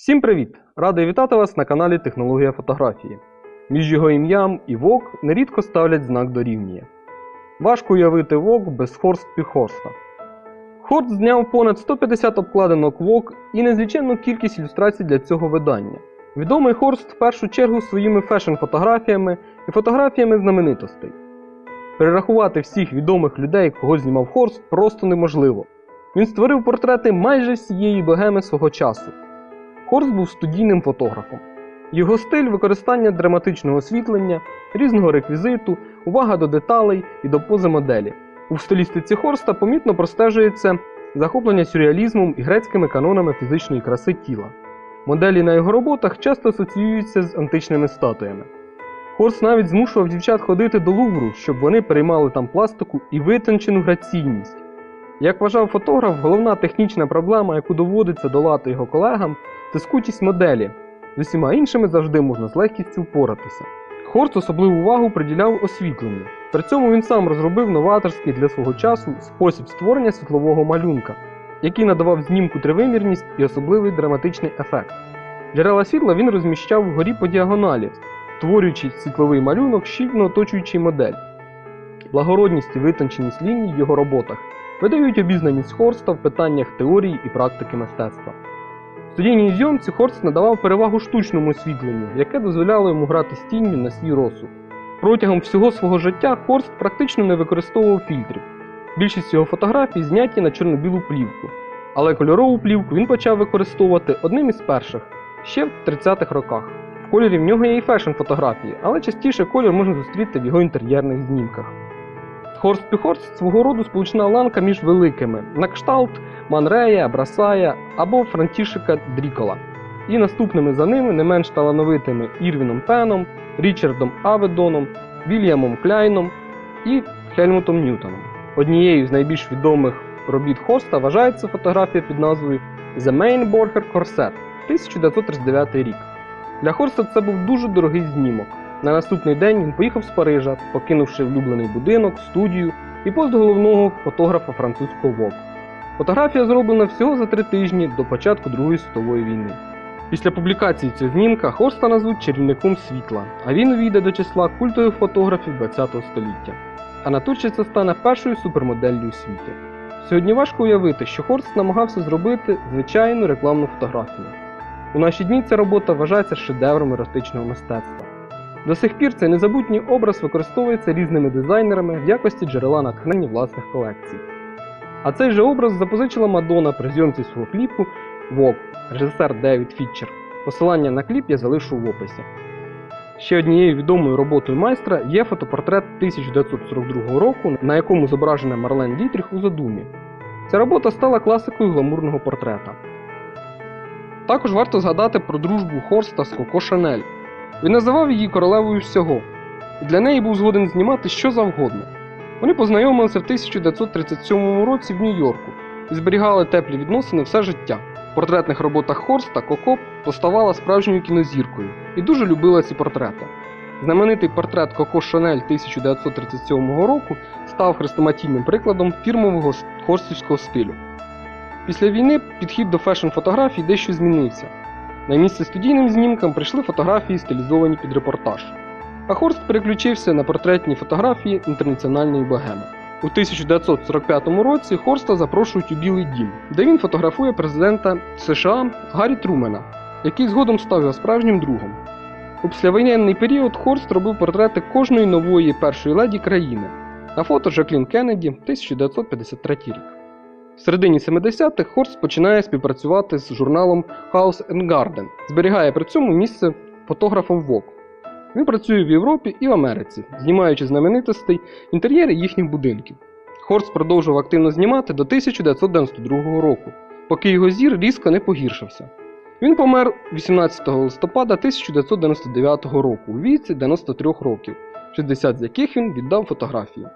Всім привіт! Радий вітати вас на каналі Технологія фотографії. Між його ім'ям і ВОК нерідко ставлять знак дорівнює. Важко уявити ВОК без Хорст Піхорста. Хорст зняв понад 150 обкладинок ВОК і незліченну кількість ілюстрацій для цього видання. Відомий Хорст в першу чергу своїми фешн-фотографіями і фотографіями знаменитостей. Перерахувати всіх відомих людей, кого знімав Хорст, просто неможливо. Він створив портрети майже всієї богеми свого часу. Хорст був студійним фотографом. Його стиль використання драматичного освітлення, різного реквізиту, увага до деталей і до пози моделі. У стилістиці Хорста помітно простежується захоплення сюрреалізмом і грецькими канонами фізичної краси тіла. Моделі на його роботах часто асоціюються з античними статуями. Хорст навіть змушував дівчат ходити до Лувру, щоб вони переймали там пластику і витончену граційність. Як вважав фотограф, головна технічна проблема, яку доводиться долати його колегам, це скутість моделі. З усіма іншими завжди можна з легкістю впоратися. Хорст особливу увагу приділяв освітленню. При цьому він сам розробив новаторський для свого часу спосіб створення світлового малюнка, який надавав знімку тривимірність і особливий драматичний ефект. Джерела світла він розміщав вгорі по діагоналі, створюючи світловий малюнок, щільно оточуючий модель. Благородність і витонченість ліній в його роботах видають обізнаність Хорста в питаннях теорії і практики мистецтва. Студійній зйомці Хорст надавав перевагу штучному освітленню, яке дозволяло йому грати з тінню на свій розсуд. Протягом всього свого життя Хорст практично не використовував фільтрів. Більшість його фотографій зняті на чорно-білу плівку, але кольорову плівку він почав використовувати одним із перших ще в 30-х роках. В кольорі в нього є і фешн фотографії, але частіше колір можна зустріти в його інтер'єрних знімках. Хорст Піхорст свого роду сполучна ланка між великими на кшталт Манрея, Брасая або Франтішика Дрікола, і наступними за ними не менш талановитими Ірвіном Пеном, Річардом Аведоном, Вільямом Кляйном і Хельмутом Ньютоном. Однією з найбільш відомих робіт Хорста вважається фотографія під назвою The Main Borger Corset 1939 рік. Для Хорста це був дуже дорогий знімок. На наступний день він поїхав з Парижа, покинувши влюблений будинок, студію і пост головного фотографа французького ВОК. Фотографія зроблена всього за три тижні до початку Другої світової війни. Після публікації цього знімка Хорста назвуть чарівником світла, а він увійде до числа культових фотографів ХХ століття. А натурче це стане першою супермоделлю у світі. Сьогодні важко уявити, що Хорст намагався зробити звичайну рекламну фотографію. У наші дні ця робота вважається шедевром еротичного мистецтва. До сих пір цей незабутній образ використовується різними дизайнерами в якості джерела натхнення власних колекцій. А цей же образ запозичила Мадонна при зйомці свого кліпу Vogue, режисер Девід Фітчер. Посилання на кліп я залишу в описі. Ще однією відомою роботою майстра є фотопортрет 1942 року, на якому зображена Марлен Дітріх у задумі. Ця робота стала класикою гламурного портрета. Також варто згадати про дружбу Хорста з Коко Шанель. Він називав її королевою всього, і для неї був згоден знімати що завгодно. Вони познайомилися в 1937 році в Нью-Йорку і зберігали теплі відносини все життя. В портретних роботах Хорста Коко поставала справжньою кінозіркою і дуже любила ці портрети. Знаменитий портрет Коко Шанель 1937 року став хрестоматійним прикладом фірмового хорстівського стилю. Після війни підхід до фешн-фотографій дещо змінився. На місце студійним знімкам прийшли фотографії, стилізовані під репортаж. А Хорст переключився на портретні фотографії інтернаціональної богеми. У 1945 році Хорста запрошують у Білий Дім, де він фотографує президента США Гаррі Трумена, який згодом став його справжнім другом. У післявоєнний період Хорст робив портрети кожної нової першої леді країни. На фото Жаклін Кеннеді 1953 рік. В середині 70-х Хорст починає співпрацювати з журналом House and Garden, зберігає при цьому місце фотографом Vogue. Він працює в Європі і в Америці, знімаючи знаменитостей інтер'єри їхніх будинків. Хорст продовжував активно знімати до 1992 року, поки його зір різко не погіршився. Він помер 18 листопада 1999 року у віці 93 років, 60 з яких він віддав фотографії.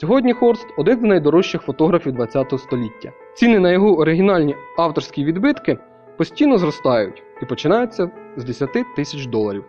Сьогодні Хорст один з найдорожчих фотографів ХХ століття. Ціни на його оригінальні авторські відбитки постійно зростають і починаються з 10 тисяч доларів.